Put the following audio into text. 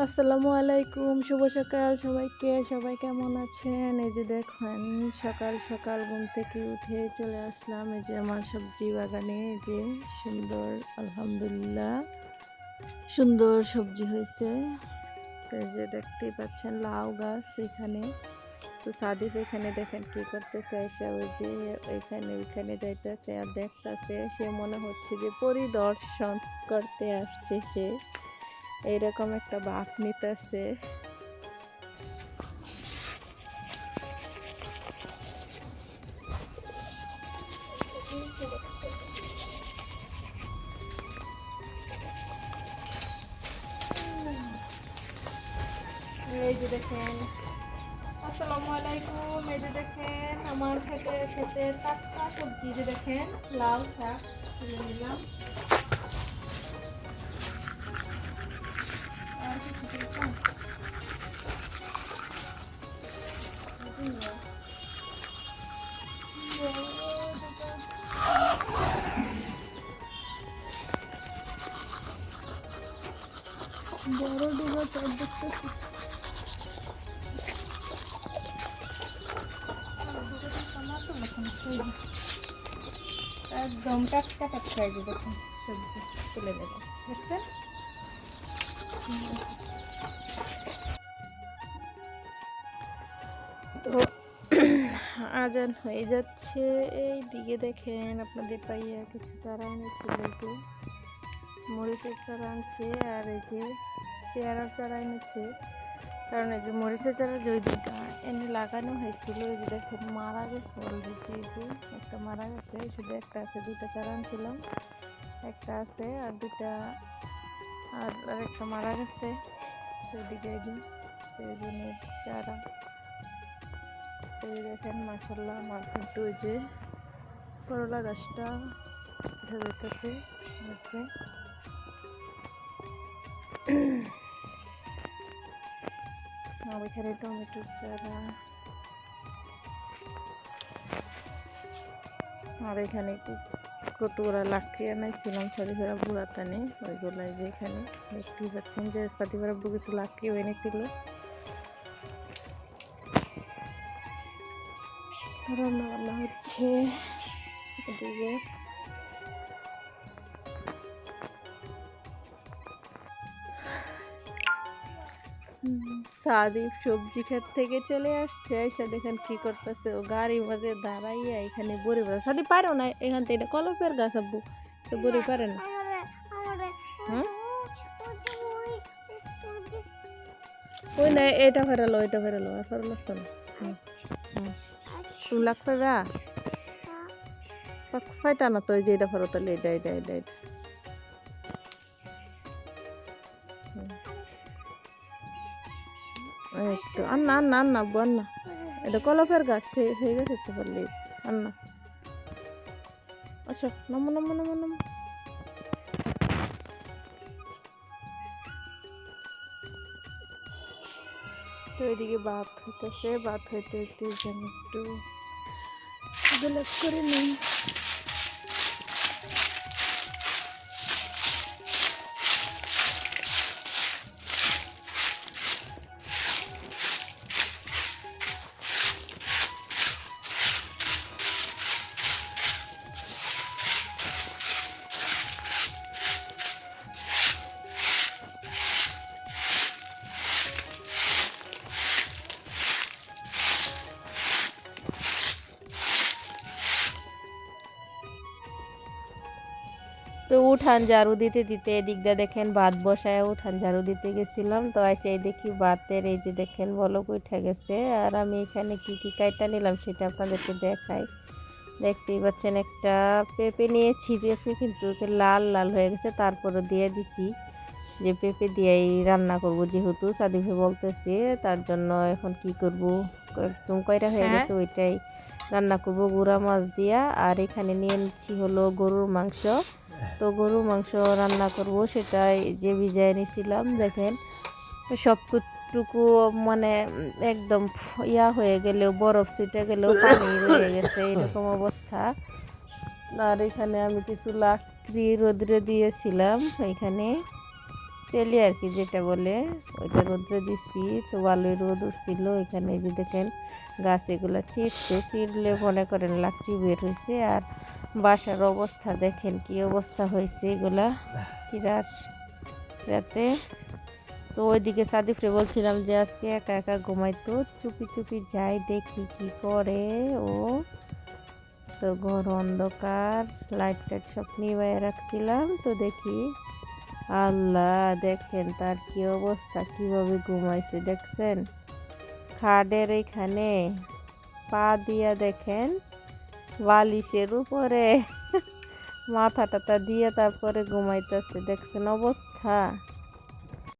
আসসালামু আলাইকুম, শুভ সকাল। সবাইকে, সবাই কেমন আছেন? এই যে দেখেন, সকাল সকাল ঘুম থেকে উঠে চলে আসলাম। এই যে আমার সবজি বাগানে, এই যে সুন্দর, আলহামদুলিল্লাহ, সুন্দর সবজি হয়েছে। এই যে দেখতেই পাচ্ছেন, লাউ গাছ এখানে। তো সাদিফ এখানে দেখেন কি করতেছে, এসে ওই যে ওইখানে ওইখানে যাইতেছে আর দেখতেছে, সে মনে হচ্ছে যে পরিদর্শন করতে আসছে সে। এইরকম একটা বাপ নিতেছে। দেখেন। আসসালামু আলাইকুম, এই যে দেখেন আমার খেতে খেতে টাটকা সবজি যে দেখেন, লাউ শাক, নিলাম। বড় ডুবা চার দেখতেছি একদম টাটকা টাটকা এই যে দেখুন সবজি তুলে দেবেন দেখছেন তো, আজান হয়ে যাচ্ছে। এই দিকে দেখেন আপনাদের পাইয়া কিছু চারা এনেছিল এই যে মরিচের চারা আনছে আর এই যে পেয়ারার চারা এনেছে। কারণ এই যে মরিচের চারা দুটা এনে লাগানো হয়েছিল। ওই যে দেখেন মারা গেছে অলরেডি এই যে একটা মারা গেছে। শুধু একটা আছে দুটা চারা আনছিলাম। একটা আছে আর দুটা আর একটা মারা গেছে। এই বেগুনের চারা। দেখেন মাসাল্লাহ আমার কিন্তু ওই যে করলা গাছটা উঠে যেতেছে আর এখানে টমেটোর চারা। আর এখানে কতগুলো লাকড়ি আনাইছিলাম সাদিফেরা বুড়া টানে ওইগুলাই যে এখানে দেখতেই পাচ্ছেন যে সাদিফেরা বুড়ো কিছু লাকড়ি এনেছিল রান্না বান্না হচ্ছে এদিকে সাদিফ সবজি ক্ষেত থেকে চলে আসছে, এসে দেখেন কি করতেছে। ও গাড়ি মাঝে দাঁড়াইয়া এখানে বড়ি পড়ে। সাদিফ পারো না, এখান থেকে কলপের গাছ আব্বু। তো বড়ি পারে না। হ্যাঁ? ওই না, এটা ফেরালো এটা ফেরালো, আর ফেরালো তো না। তুমি লাগতে যা ফাইটা না তো যে এটা ফেরো তাহলে এটা এটা এটা এটা হুম। এই তো আন্না আন্না আন্না, আব্বু, আন্না। এটা কলফের গাছ হয়ে গেছে তো পারলে আন্না। আচ্ছা নামো নামো নামো নামো। তো এদিকে ভাত হইতেছে, ভাত হইতে হইতে যেন একটু গোলাপ করে নিই। তো উঠান ঝাড়ু দিতে দিতে এদিক দিয়ে দেখেন ভাত বসায় উঠান ঝাড়ু দিতে গেছিলাম। তো এসে দেখি ভাতের এই যে দেখেন বলক উঠে গেছে। আর আমি এখানে কি কি কাইটা নিলাম সেটা আপনাদেরকে দেখাই। দেখতেই পাচ্ছেন একটা পেঁপে নিয়েছি। পেঁপে কিন্তু লাল লাল হয়ে গেছে। তারপরে দিয়ে দিছি যে পেঁপে দিয়েই রান্না করব যেহেতু সাদিফে বলতেছে। তার জন্য এখন কি করব? একদম কয়টা হয়ে হ্যাঁ। গেছে ওইটাই রান্না করব। গুঁড়া মাছ দিয়া। আর এখানে নিয়ে নিচ্ছি হলো গরুর মাংস। তো গরু মাংস রান্না করব সেটাই যে ভিজায় নিয়েছিলাম দেখেন। সবটুকু মানে একদম ইয়া হয়ে গেলেও, বরফ ছুটে গেলেও পানি রয়ে গেছে, এরকম অবস্থা। আর এখানে আমি কিছু লাকড়ি রোদ্রে দিয়েছিলাম, এখানে। তেলি আর কি যেটা বলে ওইটা রোদ্রে দিচ্ছি তো ভালোই রোদ উঠছিল, এখানে যে দেখেন গাছ এগুলো ছিঁড়ছে। ছিঁড়লে মনে করেন লাকড়ি বের হয়েছে আর বাসার অবস্থা, দেখেন কি অবস্থা হয়েছে এগুলা চিরার রাতে তো ওইদিকে সাদিফরে বলছিলাম যে, আজকে একা একা ঘুমাইতো চুপি চুপি যাই, দেখি কি করে ও। তো ঘর অন্ধকার লাইট টাইট সব নিভাইয়ে রাখছিলাম। তো দেখি আল্লাহ, দেখেন তার কি অবস্থা, কীভাবে ঘুমাইছে, দেখছেন? খাডের এখানে পা দিয়া দেখেন, বালিশের উপরে মাথা টাথা দিয়ে তারপরে ঘুমাইতেছে, দেখছেন অবস্থা?